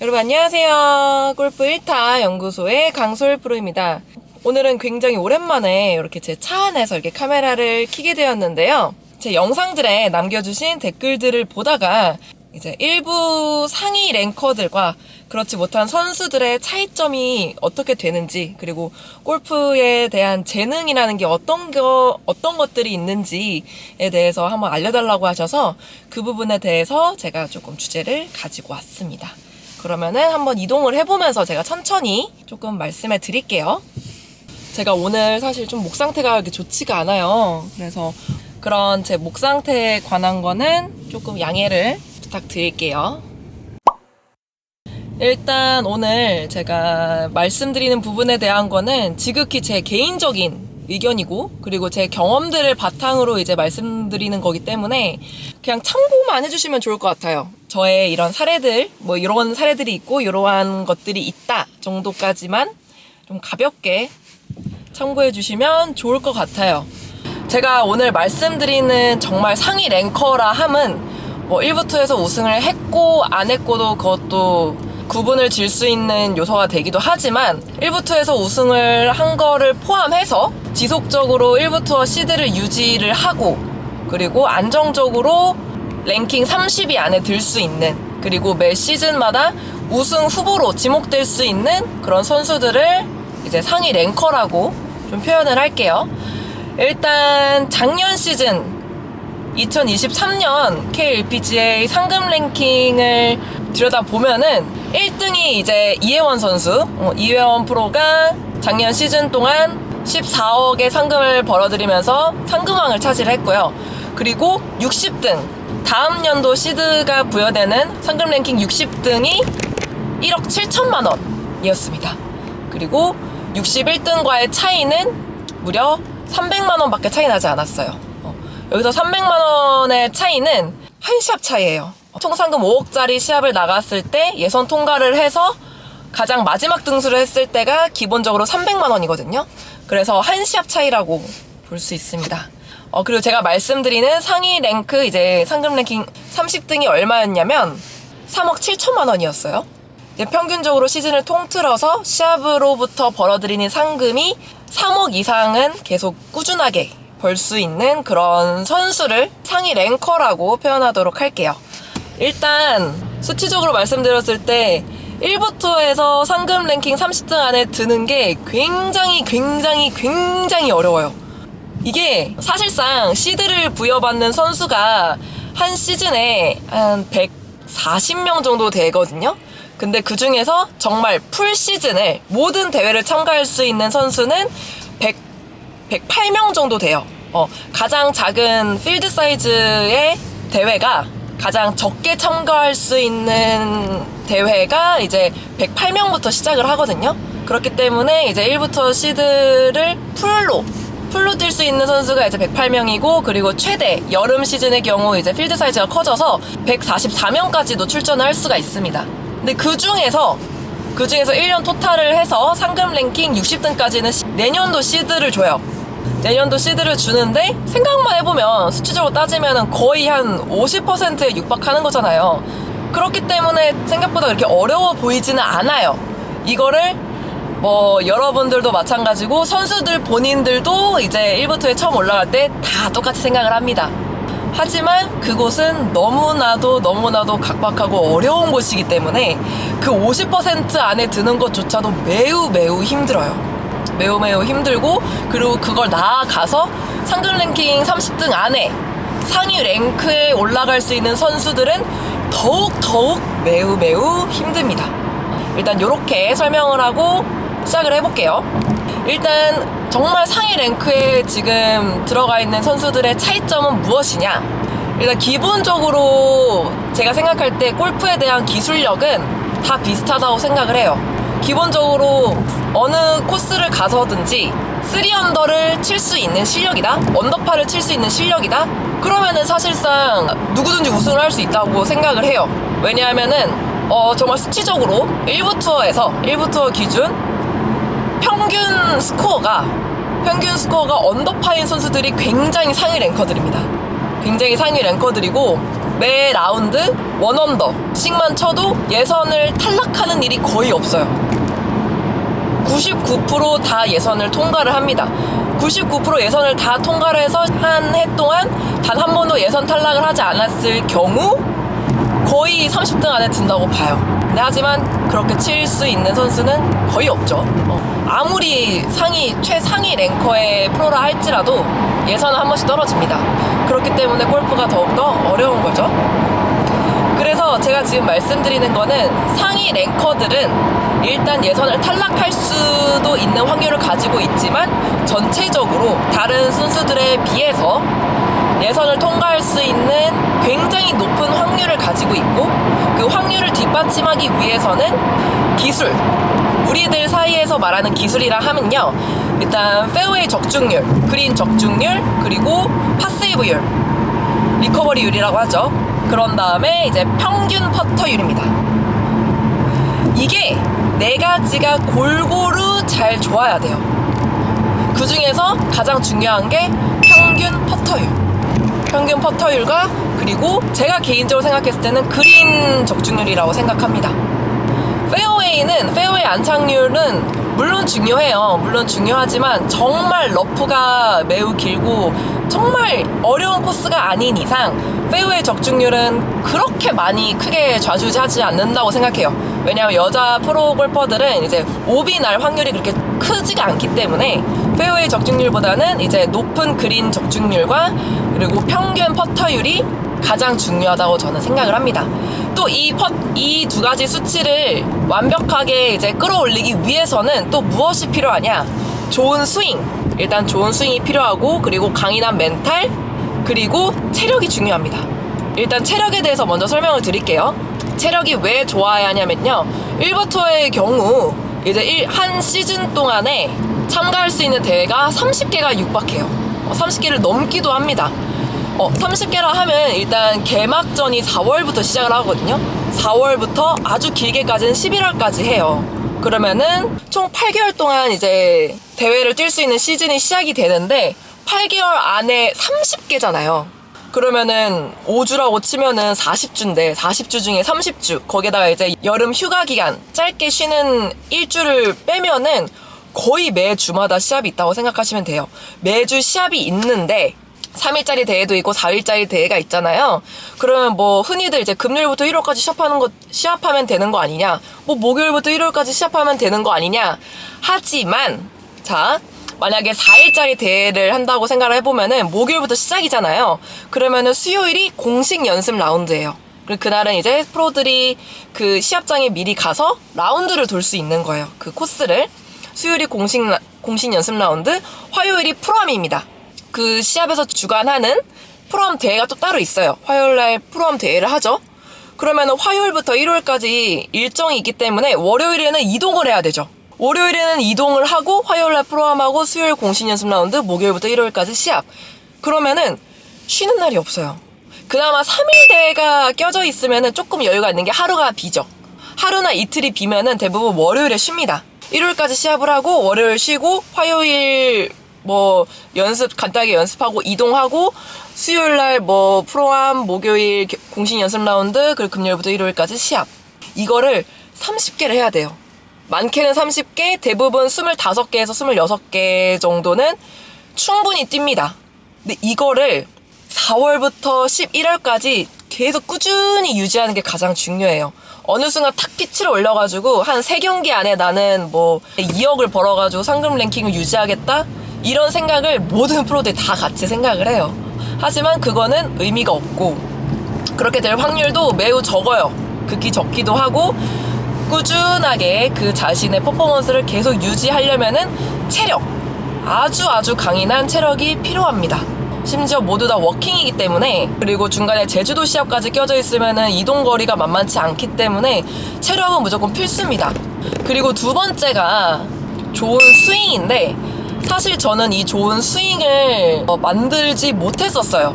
여러분 안녕하세요. 골프 1타 연구소의 강솔 프로입니다. 오늘은 굉장히 오랜만에 이렇게 제 차 안에서 이렇게 카메라를 켜게 되었는데요. 제 영상들에 남겨주신 댓글들을 보다가 이제 일부 상위 랭커들과 그렇지 못한 선수들의 차이점이 어떻게 되는지 그리고 골프에 대한 재능이라는 게 어떤 거 어떤 것들이 있는지에 대해서 한번 알려달라고 하셔서 그 부분에 대해서 제가 조금 주제를 가지고 왔습니다. 그러면은 한번 이동을 해보면서 제가 천천히 조금 말씀해 드릴게요. 제가 오늘 사실 좀 목 상태가 이렇게 좋지가 않아요. 그래서 그런 제 목 상태에 관한 거는 조금 양해를 부탁드릴게요. 일단 오늘 제가 말씀드리는 부분에 대한 거는 지극히 제 개인적인 의견이고 그리고 제 경험들을 바탕으로 이제 말씀드리는 거기 때문에 그냥 참고만 해주시면 좋을 것 같아요. 저의 이런 사례들 뭐 이런 사례들이 있고 이러한 것들이 있다 정도까지만 좀 가볍게 참고해 주시면 좋을 것 같아요. 제가 오늘 말씀드리는 정말 상위 랭커라 함은 뭐 1부터에서 우승을 했고 안 했고도 그것도 구분을 질 수 있는 요소가 되기도 하지만 1부터에서 우승을 한 거를 포함해서 지속적으로 1부터 시드를 유지를 하고 그리고 안정적으로 랭킹 30위 안에 들 수 있는 그리고 매 시즌마다 우승 후보로 지목될 수 있는 그런 선수들을 이제 상위 랭커라고 좀 표현을 할게요. 일단 작년 시즌 2023년 KLPGA 상금 랭킹을 들여다보면은 1등이 이제 이혜원 선수, 어, 이혜원 프로가 작년 시즌 동안 14억의 상금을 벌어들이면서 상금왕을 차지를 했고요. 그리고 60등, 다음 연도 시드가 부여되는 상금 랭킹 60등이 1억 7천만 원이었습니다. 그리고 61등과의 차이는 무려 300만 원밖에 차이 나지 않았어요. 어, 여기서 300만 원의 차이는 한 시합 차이예요. 총 상금 5억짜리 시합을 나갔을 때 예선 통과를 해서 가장 마지막 등수를 했을 때가 기본적으로 300만 원이거든요. 그래서 한 시합 차이라고 볼 수 있습니다. 어, 그리고 제가 말씀드리는 상위 랭크 이제 상금 랭킹 30등이 얼마였냐면 3억 7천만 원이었어요. 이제 평균적으로 시즌을 통틀어서 시합으로부터 벌어들이는 상금이 3억 이상은 계속 꾸준하게 벌 수 있는 그런 선수를 상위 랭커라고 표현하도록 할게요. 일단 수치적으로 말씀드렸을 때 1부터에서 상금 랭킹 30등 안에 드는 게 굉장히 굉장히 굉장히 어려워요. 이게 사실상 시드를 부여받는 선수가 한 시즌에 한 140명 정도 되거든요. 근데 그 중에서 정말 풀 시즌을 모든 대회를 참가할 수 있는 선수는 100, 108명 정도 돼요. 어, 가장 작은 필드 사이즈의 대회가 가장 적게 참가할 수 있는 대회가 이제 108명부터 시작을 하거든요. 그렇기 때문에 이제 1부터 시드를 풀로 풀로 뛸 수 있는 선수가 이제 108명이고 그리고 최대 여름 시즌의 경우 이제 필드 사이즈가 커져서 144명까지도 출전을 할 수가 있습니다. 근데 그 중에서 그 중에서 1년 토탈을 해서 상금 랭킹 60등까지는 내년도 시드를 줘요. 내년도 시드를 주는데 생각만 해보면 수치적으로 따지면 거의 한 50%에 육박하는 거잖아요. 그렇기 때문에 생각보다 그렇게 어려워 보이지는 않아요. 이거를 뭐 여러분들도 마찬가지고 선수들 본인들도 이제 1부터에 처음 올라갈 때 다 똑같이 생각을 합니다. 하지만 그곳은 너무나도 너무나도 각박하고 어려운 곳이기 때문에 그 50% 안에 드는 것조차도 매우 매우 힘들어요. 매우 매우 힘들고 그리고 그걸 나아가서 상금 랭킹 30등 안에 상위 랭크에 올라갈 수 있는 선수들은 더욱 더욱 매우 매우 힘듭니다. 일단 이렇게 설명을 하고 시작을 해볼게요. 일단 정말 상위 랭크에 지금 들어가 있는 선수들의 차이점은 무엇이냐? 일단 기본적으로 제가 생각할 때 골프에 대한 기술력은 다 비슷하다고 생각을 해요. 기본적으로 어느 코스를 가서든지 3언더를 칠 수 있는 실력이다? 언더파를 칠 수 있는 실력이다? 그러면은 사실상 누구든지 우승을 할 수 있다고 생각을 해요. 왜냐하면은 어, 정말 수치적으로 1부 투어에서 1부 투어 기준 평균 스코어가 평균 스코어가 언더파인 선수들이 굉장히 상위 랭커들입니다. 굉장히 상위 랭커들이고 매 라운드 원 언더 씩만 쳐도 예선을 탈락하는 일이 거의 없어요. 99%다 예선을 통과를 합니다. 99% 예선을 다 통과를 해서 한 해 동안 단 한 번도 예선 탈락을 하지 않았을 경우 거의 30등 안에 든다고 봐요. 근데 하지만 그렇게 칠 수 있는 선수는 거의 없죠. 어. 아무리 상위, 최상위 랭커의 프로라 할지라도 예선은 한 번씩 떨어집니다. 그렇기 때문에 골프가 더욱더 어려운 거죠. 그래서 제가 지금 말씀드리는 거는 상위 랭커들은 일단 예선을 탈락할 수도 있는 확률을 가지고 있지만 전체적으로 다른 선수들에 비해서 예선을 통과할 수 있는 굉장히 높은 확률을 가지고 있고 그 확률을 뒷받침하기 위해서는 기술 우리들 사이에서 말하는 기술이라 하면요 일단 페어웨이 적중률 그린 적중률 그리고 파세이브율 리커버리율이라고 하죠. 그런 다음에 이제 평균 퍼터율입니다. 이게 네 가지가 골고루 잘 좋아야 돼요. 그 중에서 가장 중요한 게 평균 퍼터율. 평균 퍼터율과 그리고 제가 개인적으로 생각했을 때는 그린 적중률이라고 생각합니다. 페어웨이는 페어웨이 안착률은 물론 중요해요. 물론 중요하지만 정말 러프가 매우 길고 정말 어려운 코스가 아닌 이상 페어웨이 적중률은 그렇게 많이 크게 좌지우지하지 않는다고 생각해요. 왜냐하면 여자 프로 골퍼들은 이제 오비 날 확률이 그렇게 크지가 않기 때문에 페어웨이 적중률보다는 이제 높은 그린 적중률과 그리고 평균 퍼터율이 가장 중요하다고 저는 생각을 합니다. 또이이두 가지 수치를 완벽하게 이제 끌어올리기 위해서는 또 무엇이 필요하냐? 좋은 스윙. 일단 좋은 스윙이 필요하고 그리고 강인한 멘탈 그리고 체력이 중요합니다. 일단 체력에 대해서 먼저 설명을 드릴게요. 체력이 왜 좋아야 하냐면요. 1부 투어의 경우 이제 일- 한 시즌 동안에 참가할 수 있는 대회가 30개가 육박해요. 30개를 넘기도 합니다. 어, 30개라 하면 일단 개막전이 4월부터 시작을 하거든요. 4월부터 아주 길게까지는 11월까지 해요. 그러면은 총 8개월 동안 이제 대회를 뛸 수 있는 시즌이 시작이 되는데 8개월 안에 30개잖아요. 그러면은 5주라고 치면은 40주인데 40주 중에 30주 거기다가 이제 여름 휴가 기간 짧게 쉬는 일주를 빼면은 거의 매 주마다 시합이 있다고 생각하시면 돼요. 매주 시합이 있는데 3일짜리 대회도 있고 4일짜리 대회가 있잖아요. 그러면 뭐 흔히들 이제 금요일부터 일요일까지 시합하는 거 시합하면 되는 거 아니냐? 뭐 목요일부터 일요일까지 시합하면 되는 거 아니냐? 하지만 자 만약에 4일짜리 대회를 한다고 생각을 해보면은 목요일부터 시작이잖아요. 그러면은 수요일이 공식 연습 라운드예요. 그리고 그날은 이제 프로들이 그 시합장에 미리 가서 라운드를 돌 수 있는 거예요. 그 코스를. 수요일이 공식, 라- 공식 연습 라운드, 화요일이 프로암입니다. 그 시합에서 주관하는 프로암 대회가 또 따로 있어요. 화요일 날 프로암 대회를 하죠. 그러면 화요일부터 일요일까지 일정이 있기 때문에 월요일에는 이동을 해야 되죠. 월요일에는 이동을 하고 화요일 날 프로암하고 수요일 공식 연습 라운드, 목요일부터 일요일까지 시합. 그러면은 쉬는 날이 없어요. 그나마 3일 대회가 껴져 있으면은 조금 여유가 있는 게 하루가 비죠. 하루나 이틀이 비면은 대부분 월요일에 쉽니다. 일요일까지 시합을 하고 월요일 쉬고 화요일 뭐 연습 간단하게 연습하고 이동하고 수요일 날 뭐 프로암 목요일 개- 공식 연습 라운드 그리고 금요일부터 일요일까지 시합. 이거를 30개를 해야 돼요. 많게는 30개, 대부분 25개에서 26개 정도는 충분히 뜁니다. 근데 이거를 4월부터 11월까지 계속 꾸준히 유지하는 게 가장 중요해요. 어느 순간 탁 피치를 올려가지고 한 3경기 안에 나는 뭐 2억을 벌어가지고 상금 랭킹을 유지하겠다? 이런 생각을 모든 프로들이 다 같이 생각을 해요. 하지만 그거는 의미가 없고 그렇게 될 확률도 매우 적어요. 극히 적기도 하고 꾸준하게 그 자신의 퍼포먼스를 계속 유지하려면은 체력, 아주 아주 강인한 체력이 필요합니다. 심지어 모두 다 워킹이기 때문에 그리고 중간에 제주도 시합까지 껴져 있으면은 이동 거리가 만만치 않기 때문에 체력은 무조건 필수입니다. 그리고 두 번째가 좋은 스윙인데 사실 저는 이 좋은 스윙을 어, 만들지 못했었어요.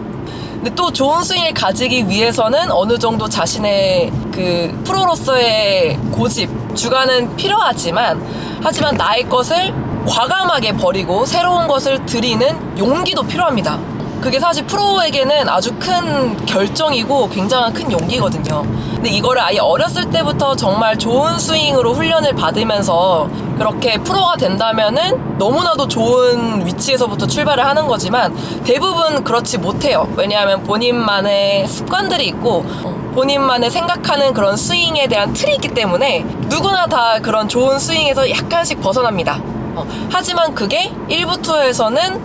근데 또 좋은 스윙을 가지기 위해서는 어느 정도 자신의 그 프로로서의 고집, 주관은 필요하지만 하지만 나의 것을 과감하게 버리고 새로운 것을 들이는 용기도 필요합니다. 그게 사실 프로에게는 아주 큰 결정이고 굉장한 큰 용기거든요. 근데 이거를 아예 어렸을 때부터 정말 좋은 스윙으로 훈련을 받으면서 그렇게 프로가 된다면은 너무나도 좋은 위치에서부터 출발을 하는 거지만 대부분 그렇지 못해요. 왜냐하면 본인만의 습관들이 있고 어, 본인만의 생각하는 그런 스윙에 대한 틀이 있기 때문에 누구나 다 그런 좋은 스윙에서 약간씩 벗어납니다. 어, 하지만 그게 1부 투어에서는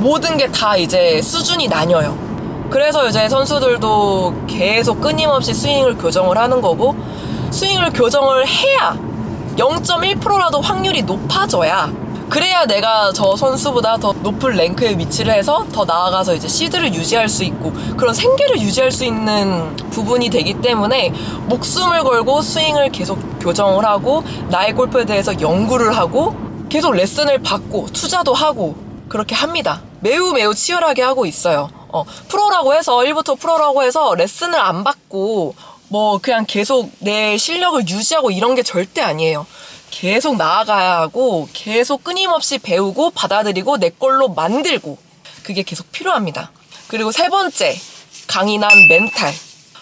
모든 게 다 이제 수준이 나뉘어요. 그래서 이제 선수들도 계속 끊임없이 스윙을 교정을 하는 거고 스윙을 교정을 해야 0.1%라도 확률이 높아져야 그래야 내가 저 선수보다 더 높은 랭크에 위치를 해서 더 나아가서 이제 시드를 유지할 수 있고 그런 생계를 유지할 수 있는 부분이 되기 때문에 목숨을 걸고 스윙을 계속 교정을 하고 나의 골프에 대해서 연구를 하고 계속 레슨을 받고 투자도 하고 그렇게 합니다. 매우 매우 치열하게 하고 있어요. 어, 프로라고 해서 1부터 프로라고 해서 레슨을 안 받고 뭐 그냥 계속 내 실력을 유지하고 이런 게 절대 아니에요. 계속 나아가야 하고 계속 끊임없이 배우고 받아들이고 내 걸로 만들고 그게 계속 필요합니다. 그리고 세 번째 강인한 멘탈.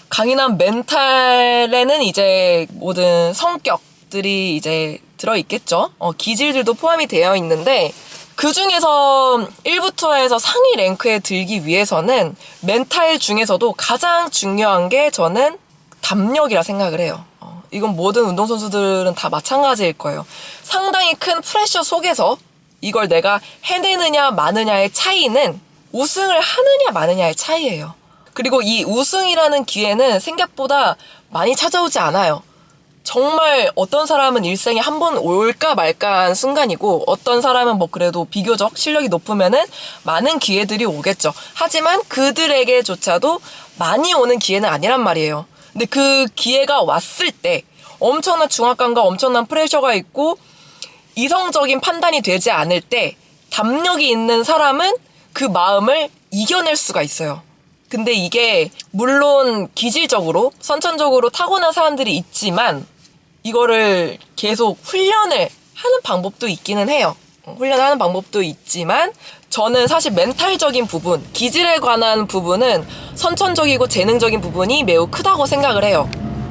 강인한 멘탈에는 이제 모든 성격들이 이제 들어 있겠죠. 어, 기질들도 포함이 되어 있는데 그 중에서 1부터에서 상위 랭크에 들기 위해서는 멘탈 중에서도 가장 중요한 게 저는 담력이라 생각을 해요. 어, 이건 모든 운동선수들은 다 마찬가지일 거예요. 상당히 큰 프레셔 속에서 이걸 내가 해내느냐 마느냐의 차이는 우승을 하느냐 마느냐의 차이예요. 그리고 이 우승이라는 기회는 생각보다 많이 찾아오지 않아요. 정말 어떤 사람은 일생에 한 번 올까 말까한 순간이고 어떤 사람은 뭐 그래도 비교적 실력이 높으면은 많은 기회들이 오겠죠. 하지만 그들에게조차도 많이 오는 기회는 아니란 말이에요. 근데 그 기회가 왔을 때 엄청난 중압감과 엄청난 프레셔가 있고 이성적인 판단이 되지 않을 때 담력이 있는 사람은 그 마음을 이겨낼 수가 있어요. 근데 이게 물론 기질적으로 선천적으로 타고난 사람들이 있지만 이거를 계속 훈련을 하는 방법도 있기는 해요. 훈련하는 방법도 있지만 저는 사실 멘탈적인 부분, 기질에 관한 부분은 선천적이고 재능적인 부분이 매우 크다고 생각을 해요.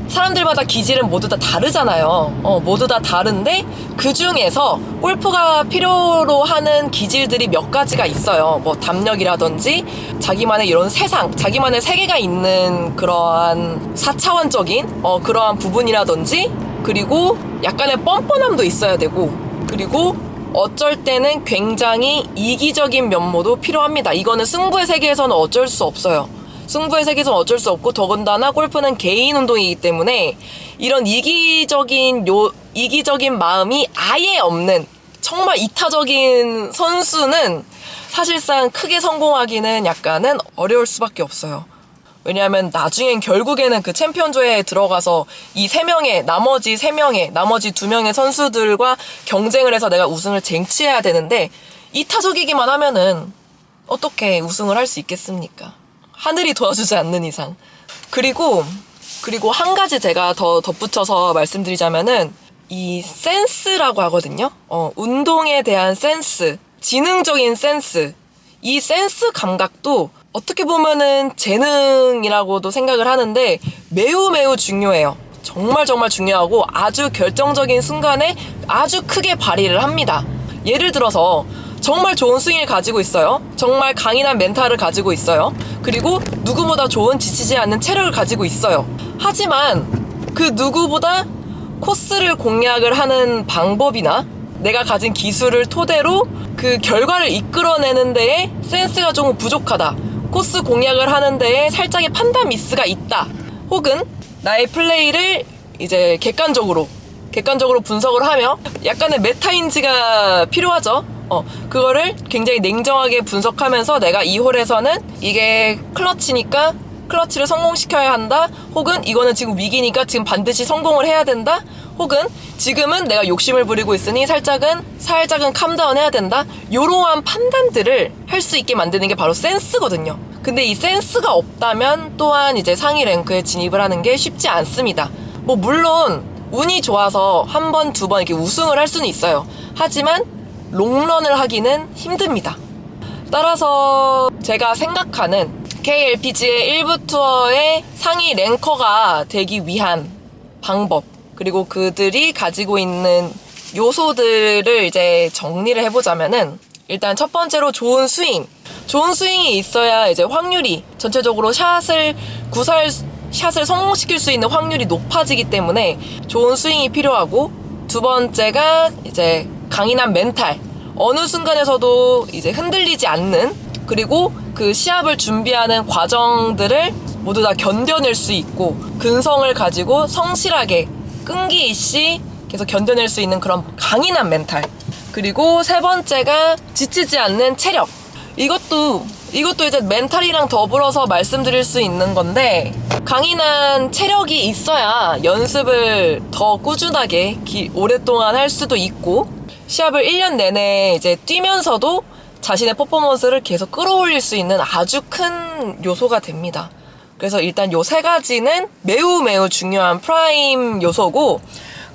사람들마다 기질은 모두 다 다르잖아요. 어, 모두 다 다른데 그 중에서 골프가 필요로 하는 기질들이 몇 가지가 있어요. 뭐 담력이라든지 자기만의 이런 세상, 자기만의 세계가 있는 그러한 4차원적인 어, 그러한 부분이라든지 그리고 약간의 뻔뻔함도 있어야 되고 그리고 어쩔 때는 굉장히 이기적인 면모도 필요합니다. 이거는 승부의 세계에서는 어쩔 수 없어요. 승부의 세계에서는 어쩔 수 없고 더군다나 골프는 개인 운동이기 때문에 이런 이기적인 요 이기적인 마음이 아예 없는 정말 이타적인 선수는 사실상 크게 성공하기는 약간은 어려울 수밖에 없어요. 왜냐하면 나중엔 결국에는 그 챔피언조에 들어가서 이 세 명의 나머지 세 명의 나머지 두 명의 선수들과 경쟁을 해서 내가 우승을 쟁취해야 되는데 이타적이기만 하면은 어떻게 우승을 할 수 있겠습니까? 하늘이 도와주지 않는 이상. 그리고 그리고 한 가지 제가 더 덧붙여서 말씀드리자면은 이 센스라고 하거든요. 어, 운동에 대한 센스, 지능적인 센스, 이 센스 감각도 어떻게 보면은 재능이라고도 생각을 하는데 매우 매우 중요해요. 정말 정말 중요하고 아주 결정적인 순간에 아주 크게 발휘를 합니다. 예를 들어서 정말 좋은 스윙을 가지고 있어요. 정말 강인한 멘탈을 가지고 있어요. 그리고 누구보다 좋은 지치지 않는 체력을 가지고 있어요. 하지만 그 누구보다 코스를 공략을 하는 방법이나 내가 가진 기술을 토대로 그 결과를 이끌어내는 데에 센스가 조금 부족하다. 코스 공략을 하는 데에 살짝의 판단 미스가 있다. 혹은 나의 플레이를 이제 객관적으로 객관적으로 분석을 하며 약간의 메타인지가 필요하죠. 어, 그거를 굉장히 냉정하게 분석하면서 내가 이 홀에서는 이게 클러치니까 클러치를 성공시켜야 한다. 혹은 이거는 지금 위기니까 지금 반드시 성공을 해야 된다. 혹은 지금은 내가 욕심을 부리고 있으니 살짝은 살짝은 캄다운 해야 된다. 이러한 판단들을 할 수 있게 만드는 게 바로 센스거든요. 근데 이 센스가 없다면 또한 이제 상위 랭크에 진입을 하는 게 쉽지 않습니다. 뭐 물론 운이 좋아서 한 번, 두 번 이렇게 우승을 할 수는 있어요. 하지만 롱런을 하기는 힘듭니다. 따라서 제가 생각하는 KLPG의 일부 투어의 상위 랭커가 되기 위한 방법 그리고 그들이 가지고 있는 요소들을 이제 정리를 해보자면은 일단 첫 번째로 좋은 스윙. 좋은 스윙이 있어야 이제 확률이 전체적으로 샷을 구살 샷을 성공시킬 수 있는 확률이 높아지기 때문에 좋은 스윙이 필요하고 두 번째가 이제 강인한 멘탈. 어느 순간에서도 이제 흔들리지 않는 그리고 그 시합을 준비하는 과정들을 모두 다 견뎌낼 수 있고 근성을 가지고 성실하게 끈기 있이 계속 견뎌낼 수 있는 그런 강인한 멘탈. 그리고 세 번째가 지치지 않는 체력. 이것도 이것도 이제 멘탈이랑 더불어서 말씀드릴 수 있는 건데 강인한 체력이 있어야 연습을 더 꾸준하게 기- 오랫동안 할 수도 있고 시합을 1년 내내 이제 뛰면서도 자신의 퍼포먼스를 계속 끌어올릴 수 있는 아주 큰 요소가 됩니다. 그래서 일단 요 세 가지는 매우 매우 중요한 프라임 요소고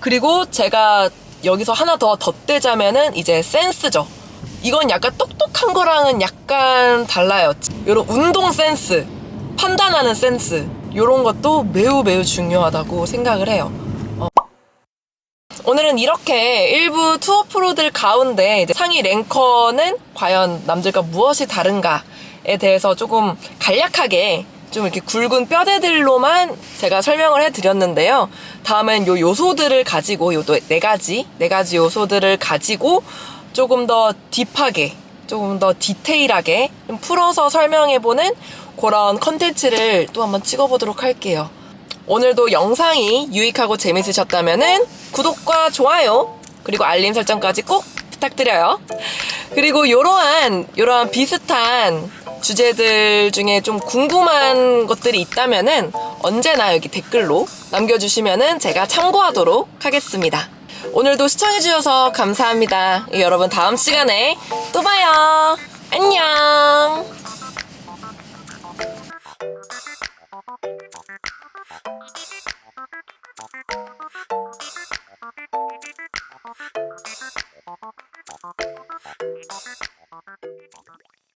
그리고 제가 여기서 하나 더 덧대자면은 이제 센스죠. 이건 약간 똑똑한 거랑은 약간 달라요. 요런 운동 센스, 판단하는 센스, 요런 것도 매우 매우 중요하다고 생각을 해요. 어. 오늘은 이렇게 일부 투어 프로들 가운데 상위 랭커는 과연 남들과 무엇이 다른가에 대해서 조금 간략하게 좀 이렇게 굵은 뼈대들로만 제가 설명을 해드렸는데요. 다음엔 요 요소들을 가지고 요 네 가지 네 가지 요소들을 가지고 조금 더 딥하게 조금 더 디테일하게 좀 풀어서 설명해보는 그런 컨텐츠를 또 한번 찍어보도록 할게요. 오늘도 영상이 유익하고 재밌으셨다면 구독과 좋아요 그리고 알림 설정까지 꼭 부탁드려요. 그리고 이러한 이러한 비슷한 주제들 중에 좀 궁금한 것들이 있다면은 언제나 여기 댓글로 남겨주시면은 제가 참고하도록 하겠습니다. 오늘도 시청해주셔서 감사합니다. 여러분 다음 시간에 또 봐요. 안녕. Thank you.